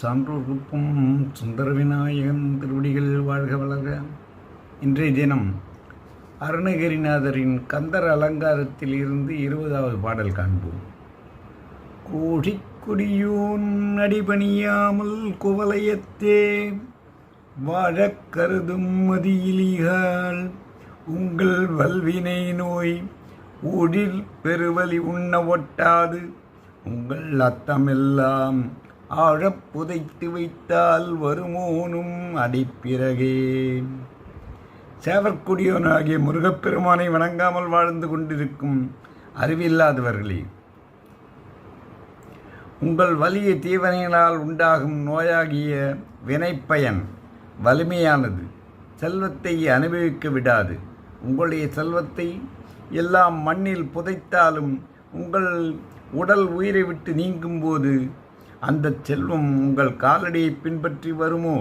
சான்றோர் சுந்தர விநாயகன் திருவடிகள் வாழ்க வளர்க. இன்றைய தினம் அருணகிரிநாதரின் கந்தர் அலங்காரத்தில் இருந்து இருபதாவது பாடல் காண்போம். கோழிக்குடியூன் அடிபணியாமல் குவலயத்தே வாழக் கருதும் மதியிலிகள் உங்கள் வல்வினை நோய் ஊழில் பெருவலி உண்ண ஒட்டாது உங்கள் அத்தமெல்லாம் ஆழப் புதைத்து வைத்தால் வருமோனும் அடிப்பிறகே சேவற்குடியோனாகிய முருகப்பெருமானை வணங்காமல் வாழ்ந்து கொண்டிருக்கும் அறிவில்லாதவர்களே உங்கள் வலிய தீவனைகளால் உண்டாகும் நோயாகிய வினைப்பயன் வலிமையானது. செல்வத்தை அனுபவிக்க விடாது. உங்களுடைய செல்வத்தை எல்லாம் மண்ணில் புதைத்தாலும் உங்கள் உடல் உயிரை விட்டு நீங்கும்போது அந்த செல்வம் உங்கள் காலடியை பின்பற்றி வருமோ?